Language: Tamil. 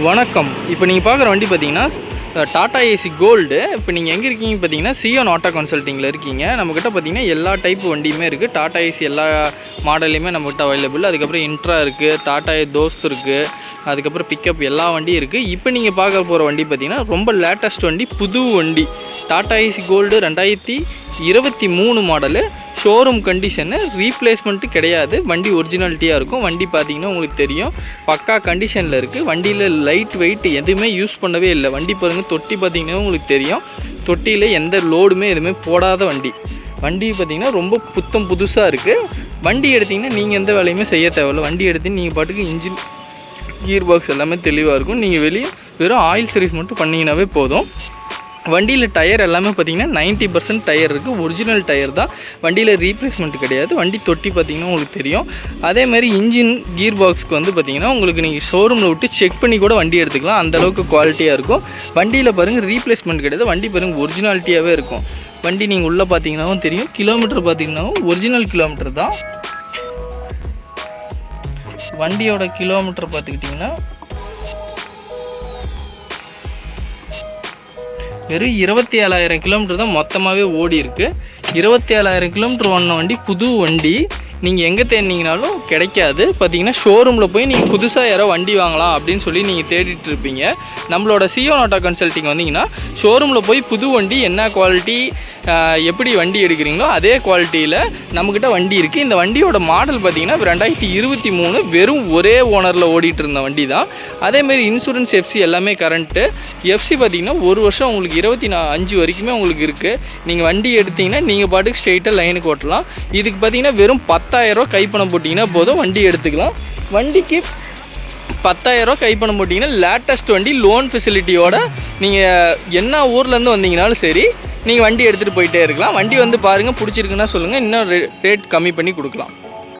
வணக்கம். இப்போ நீங்கள் பார்க்குற வண்டி பார்த்தீங்கன்னா டாடா ஏசி கோல்டு இப்போ நீங்கள் எங்கே இருக்கீங்க பார்த்தீங்கன்னா சியோன் ஆட்டோ கன்சல்ட்டிங்கில் இருக்கீங்க. நம்மக்கிட்ட பார்த்தீங்கன்னா எல்லா டைப் வண்டியுமே இருக்குது டாடா ஏசி எல்லா மாடலையுமே நம்மக்கிட்ட அவைலபிள் அதுக்கப்புறம் இன்ட்ரா இருக்குது டாடா தோஸ்த் இருக்குது அதுக்கப்புறம் பிக்கப் எல்லா வண்டியும் இருக்குது இப்போ நீங்கள் பார்க்க போகிற வண்டி பார்த்தீங்கன்னா ரொம்ப லேட்டஸ்ட் வண்டி புது வண்டி. டாடா ஏசி கோல்டு ரெண்டாயிரத்தி இருபத்தி மூணு மாடலு ஷோரூம் கண்டிஷனு ரீப்ளேஸ்மெண்ட்டு கிடையாது. வண்டி ஒரிஜினாலிட்டியாக இருக்கும். வண்டி பார்த்தீங்கன்னா உங்களுக்கு தெரியும். பக்கா கண்டிஷனில் இருக்குது வண்டியில் லைட் வெயிட் எதுவுமே யூஸ் பண்ணவே இல்லை. வண்டி பாருங்கள் தொட்டி பார்த்தீங்கன்னா உங்களுக்கு தெரியும். தொட்டியில் எந்த லோடுமே எதுவுமே போடாத வண்டி. வண்டி பார்த்தீங்கன்னா ரொம்ப புத்தம் புதுசாக இருக்குது வண்டி எடுத்திங்கன்னா நீங்கள் எந்த வேலையுமே செய்ய தேவையில்ல. வண்டி எடுத்து நீங்கள் பாட்டுக்கு இன்ஜின் கியர் பாக்ஸ் எல்லாமே தெளிவாக இருக்கும். நீங்கள் வெளியே வெறும் ஆயில் சர்வீஸ் மட்டும் பண்ணிங்கனாவே போதும். வண்டியில் டயர் எல்லாமே பார்த்தீங்கன்னா 90% பர்சன்ட் டயர் இருக்குது ஒரிஜினல் டயர் தான். வண்டியில் ரீப்ளேஸ்மெண்ட் கிடையாது. வண்டி தொட்டி பார்த்தீங்கன்னா உங்களுக்கு தெரியும். அதே மாதிரி இன்ஜின் கீர் பாக்ஸ்க்கு வந்து பார்த்திங்கன்னா உங்களுக்கு நீங்கள் ஷோரூமில் விட்டு செக் பண்ணி கூட வண்டி எடுத்துக்கலாம். அந்தளவுக்கு குவாலிட்டியாக இருக்கும். வண்டியில் பாருங்கள் ரீப்ளேஸ்மெண்ட் கிடையாது. வண்டி பாருங்கள் ஒரிஜினாலிட்டியாகவே இருக்கும். வண்டி நீங்கள் உள்ளே பார்த்தீங்கன்னாவும் தெரியும். கிலோமீட்டர் பார்த்தீங்கன்னாவும் ஒரிஜினல் கிலோமீட்டர் தான். வண்டியோட கிலோமீட்டர் பார்த்துக்கிட்டிங்கன்னா வெறும் இருபத்தி ஏழாயிரம் கிலோமீட்டர் தான் மொத்தமாகவே ஓடி இருக்குது இருபத்தி ஏழாயிரம் கிலோமீட்டர் ஓடின வண்டி புது வண்டி. நீங்கள் எங்கே தேடினீங்கனாலும் கிடைக்காது. பார்த்தீங்கன்னா ஷோரூமில் போய் நீங்கள் புதுசாக யாரோ வண்டி வாங்கலாம் அப்படின்னு சொல்லி நீங்கள் தேடிட்டு இருப்பீங்க. நம்மளோட சியோ நோட்டா கன்சல்ட்டிங் வந்தீங்கன்னா ஷோரூமில் போய் புது வண்டி என்ன குவாலிட்டி எப்படி வண்டி எடுக்கிறீங்களோ அதே குவாலிட்டியில் நம்மக்கிட்ட வண்டி இருக்குது இந்த வண்டியோட மாடல் பார்த்தீங்கன்னா ரெண்டாயிரத்தி இருபத்தி மூணு வெறும் ஒரே ஓனரில் ஓடிட்டு இருந்த வண்டி தான் அதேமாரி இன்சூரன்ஸ் எஃப்சி எல்லாமே கரண்ட்டு எஃப்சி பார்த்தீங்கன்னா ஒரு வருஷம் உங்களுக்கு இருபத்தி நா அஞ்சு வரைக்குமே உங்களுக்கு இருக்குது நீங்கள் வண்டி எடுத்தீங்கன்னா நீங்கள் பாட்டுக்கு ஸ்ட்ரெயிட்டாக லைனுக்கு ஓட்டலாம். இதுக்கு பார்த்தீங்கன்னா வெறும் பத்தாயிரரூவா கைப்பணம் போட்டிங்கன்னா போதும் வண்டி எடுத்துக்கலாம். வண்டிக்கு பத்தாயிரரூவா கைப்பணம் போட்டிங்கன்னா லேட்டஸ்ட் வண்டி லோன் ஃபெசிலிட்டியோட நீங்கள் என்ன ஊர்லேருந்து வந்தீங்கனாலும் சரி நீங்கள் வண்டி எடுத்துகிட்டு போயிட்டே இருக்கலாம். வண்டி வந்து பாருங்கள் பிடிச்சிருக்குன்னா சொல்லுங்கள் இன்னும் ரேட் கம்மி பண்ணி கொடுக்கலாம்.